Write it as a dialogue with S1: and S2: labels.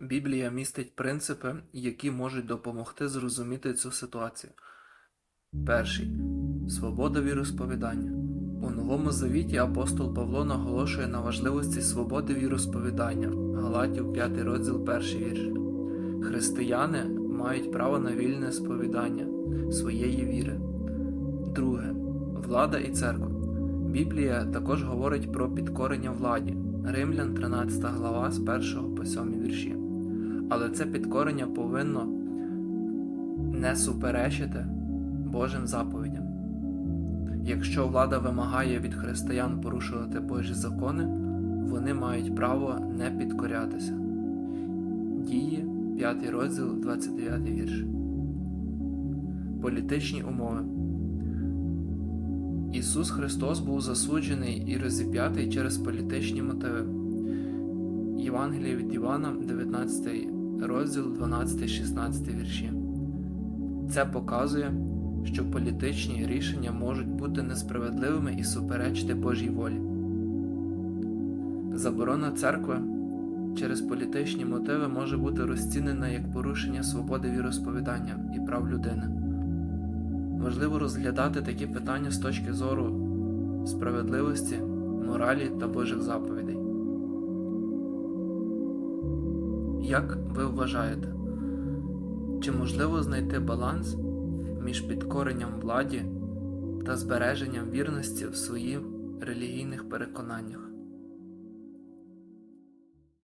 S1: Біблія містить принципи, які можуть допомогти зрозуміти цю ситуацію. Перший свобода віросповідання. У Новому Завіті апостол Павло наголошує на важливості свободи віросповідання. Галатів 5 розділ 1 вірш. Християни мають право на вільне сповідання своєї віри. Друге влада і церква. Біблія також говорить про підкорення владі. Римлян 13 глава з 1 по 7 вірші. Але це підкорення повинно не суперечити Божим заповідям. Якщо влада вимагає від християн порушувати Божі закони, вони мають право не підкорятися. Дії 5 розділ 29 вірш. Політичні умови. Ісус Христос був засуджений і розіп'ятий через політичні мотиви. Євангеліє від Івана, 19 розділ 12-16 вірші. Це показує, що політичні рішення можуть бути несправедливими і суперечити Божій волі. Заборона церкви через політичні мотиви може бути розцінена як порушення свободи віросповідання і прав людини. Важливо розглядати такі питання з точки зору справедливості, моралі та Божих заповідей. Як ви вважаєте, чи можливо знайти баланс між підкоренням владі та збереженням вірності в своїх релігійних переконаннях?